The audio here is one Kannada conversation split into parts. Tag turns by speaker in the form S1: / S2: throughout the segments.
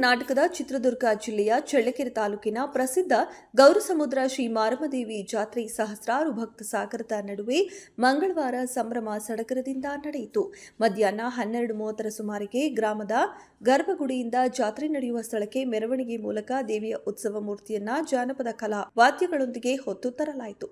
S1: ಕರ್ನಾಟಕದ ಚಿತ್ರದುರ್ಗ ಜಿಲ್ಲೆಯ ಚಳ್ಳಕೆರೆ ತಾಲೂಕಿನ ಪ್ರಸಿದ್ಧ ಗೌರಸಮುದ್ರ ಶ್ರೀ ಮಾರಮದೇವಿ ಜಾತ್ರೆ ಸಹಸ್ರಾರು ಭಕ್ತ ಸಾಗರದ ನಡುವೆ ಮಂಗಳವಾರ ಸಂಭ್ರಮ ಸಡಗರದಿಂದ ನಡೆಯಿತು. ಮಧ್ಯಾಹ್ನ ಹನ್ನೆರಡು ಮೂವತ್ತರ ಸುಮಾರಿಗೆ ಗ್ರಾಮದ ಗರ್ಭಗುಡಿಯಿಂದ ಜಾತ್ರೆ ನಡೆಯುವ ಸ್ಥಳಕ್ಕೆ ಮೆರವಣಿಗೆ ಮೂಲಕ ದೇವಿಯ ಉತ್ಸವ ಮೂರ್ತಿಯನ್ನ ಜಾನಪದ ಕಲಾ ವಾದ್ಯಗಳೊಂದಿಗೆ ಹೊತ್ತು ತರಲಾಯಿತು.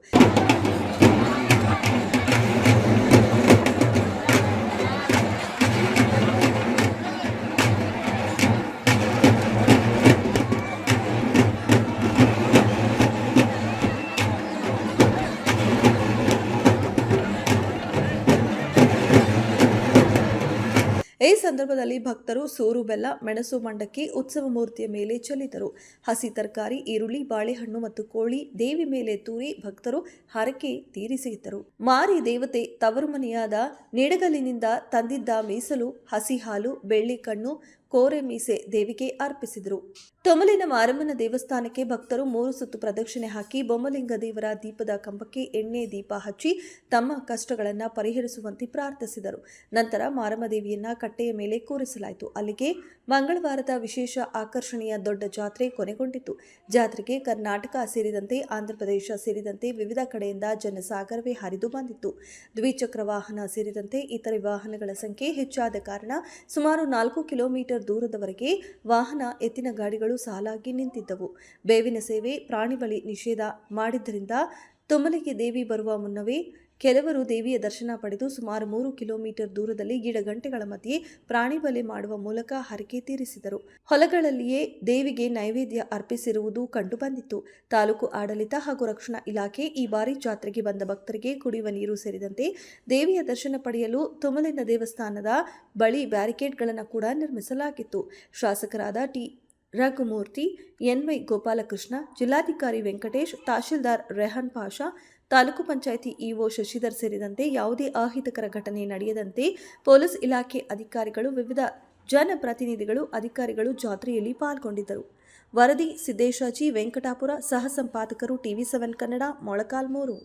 S1: ಈ ಸಂದರ್ಭದಲ್ಲಿ ಭಕ್ತರು ಸೋರು ಬೆಲ್ಲ, ಮೆಣಸು ಮಂಡಕ್ಕಿ, ಉತ್ಸವ ಮೂರ್ತಿಯ ಮೇಲೆ ಚೆಲ್ಲಿದರು ಹಸಿ ತರಕಾರಿ, ಈರುಳ್ಳಿ, ಬಾಳೆಹಣ್ಣು ಮತ್ತು ಕೋಳಿ ದೇವಿ ಮೇಲೆ ತೂರಿ ಭಕ್ತರು ಹರಕೆ ತೀರಿಸಿದ್ದರು ಮಾರಿ ದೇವತೆ ತವರು ಮನೆಯಾದ ನಿಡಗಲಿನಿಂದ ತಂದಿದ್ದ ಮೀಸಲು, ಹಸಿ ಹಾಲು, ಬೆಳ್ಳಿ ಕಣ್ಣು ಕೋರೆ ಮೀಸೆ ದೇವಿಗೆ ಅರ್ಪಿಸಿದರು. ತೊಮಲಿನ ಮಾರಮ್ಮನ ದೇವಸ್ಥಾನಕ್ಕೆ ಭಕ್ತರು ಮೂರು ಸುತ್ತು ಪ್ರದಕ್ಷಿಣೆ ಹಾಕಿ ಬೊಮ್ಮಲಿಂಗ ದೇವರ ದೀಪದ ಕಂಬಕ್ಕೆ ಎಣ್ಣೆ ದೀಪ ಹಚ್ಚಿ ತಮ್ಮ ಕಷ್ಟಗಳನ್ನು ಪರಿಹರಿಸುವಂತೆ ಪ್ರಾರ್ಥಿಸಿದರು. ನಂತರ ಮಾರಮ್ಮ ದೇವಿಯನ್ನ ಕಟ್ಟೆಯ ಮೇಲೆ ಕೂರಿಸಲಾಯಿತು. ಅಲ್ಲಿಗೆ ಮಂಗಳವಾರದ ವಿಶೇಷ ಆಕರ್ಷಣೆಯ ದೊಡ್ಡ ಜಾತ್ರೆ ಕೊನೆಗೊಂಡಿತು. ಜಾತ್ರೆಗೆ ಕರ್ನಾಟಕ ಸೇರಿದಂತೆ ಆಂಧ್ರಪ್ರದೇಶ ಸೇರಿದಂತೆ ವಿವಿಧ ಕಡೆಯಿಂದ ಜನಸಾಗರವೇ ಹರಿದು ಬಂದಿತ್ತು. ದ್ವಿಚಕ್ರ ವಾಹನ ಸೇರಿದಂತೆ ಇತರೆ ವಾಹನಗಳ ಸಂಖ್ಯೆ ಹೆಚ್ಚಾದ ಕಾರಣ ಸುಮಾರು ನಾಲ್ಕು ಕಿಲೋಮೀಟರ್ ದೂರದವರೆಗೆ ವಾಹನ ಎತ್ತಿನ ಗಾಡಿಗಳು ಸಾಲಾಗಿ ನಿಂತಿದ್ದವು. ಬೇವಿನ ಸೇವೆ, ಪ್ರಾಣಿ ಬಳಿ ನಿಷೇಧ ಮಾಡಿದ್ದರಿಂದ ತುಮಲಿಗೆ ದೇವಿ ಬರುವ ಮುನ್ನವೇ ಕೆಲವರು ದೇವಿಯ ದರ್ಶನ ಪಡೆದು ಸುಮಾರು ಮೂರು ಕಿಲೋಮೀಟರ್ ದೂರದಲ್ಲಿ ಗಿಡಗಂಟೆಗಳ ಮಧ್ಯೆ ಪ್ರಾಣಿ ಬಲೆ ಮಾಡುವ ಮೂಲಕ ಹರಕೆ ತೀರಿಸಿದರು. ಹೊಲಗಳಲ್ಲಿಯೇ ದೇವಿಗೆ ನೈವೇದ್ಯ ಅರ್ಪಿಸಿರುವುದು ಕಂಡುಬಂದಿತ್ತು. ತಾಲೂಕು ಆಡಳಿತ ಹಾಗೂ ರಕ್ಷಣಾ ಇಲಾಖೆ ಈ ಬಾರಿ ಜಾತ್ರೆಗೆ ಬಂದ ಭಕ್ತರಿಗೆ ಕುಡಿಯುವ ನೀರು ಸೇರಿದಂತೆ ದೇವಿಯ ದರ್ಶನ ಪಡೆಯಲು ತುಮಲಿನ ದೇವಸ್ಥಾನದ ಬಳಿ ಬ್ಯಾರಿಕೇಡ್ಗಳನ್ನು ಕೂಡ ನಿರ್ಮಿಸಲಾಗಿತ್ತು. ಶಾಸಕರಾದ ಟಿ. ರಘುಮೂರ್ತಿ ಎನ್ವೈ ಗೋಪಾಲಕೃಷ್ಣ, ಜಿಲ್ಲಾಧಿಕಾರಿ ವೆಂಕಟೇಶ್, ತಹಶೀಲ್ದಾರ್ ರೆಹನ್ ಪಾಷಾ ತಾಲೂಕು ಪಂಚಾಯಿತಿ ಇಒ ಶಶಿಧರ್ ಸೇರಿದಂತೆ ಯಾವುದೇ ಅಹಿತಕರ ಘಟನೆ ನಡೆಯದಂತೆ ಪೊಲೀಸ್ ಇಲಾಖೆ ಅಧಿಕಾರಿಗಳು, ವಿವಿಧ ಜನಪ್ರತಿನಿಧಿಗಳು, ಅಧಿಕಾರಿಗಳು ಜಾತ್ರೆಯಲ್ಲಿ ಪಾಲ್ಗೊಂಡಿದ್ದರು. ವರದಿ ಸಿದ್ದೇಶಾಜಿ ವೆಂಕಟಾಪುರ ಸಹ ಸಂಪಾದಕರು ಟಿವಿ ಸೆವೆನ್ ಕನ್ನಡ, ಮೊಳಕಾಲ್ಮೂರು.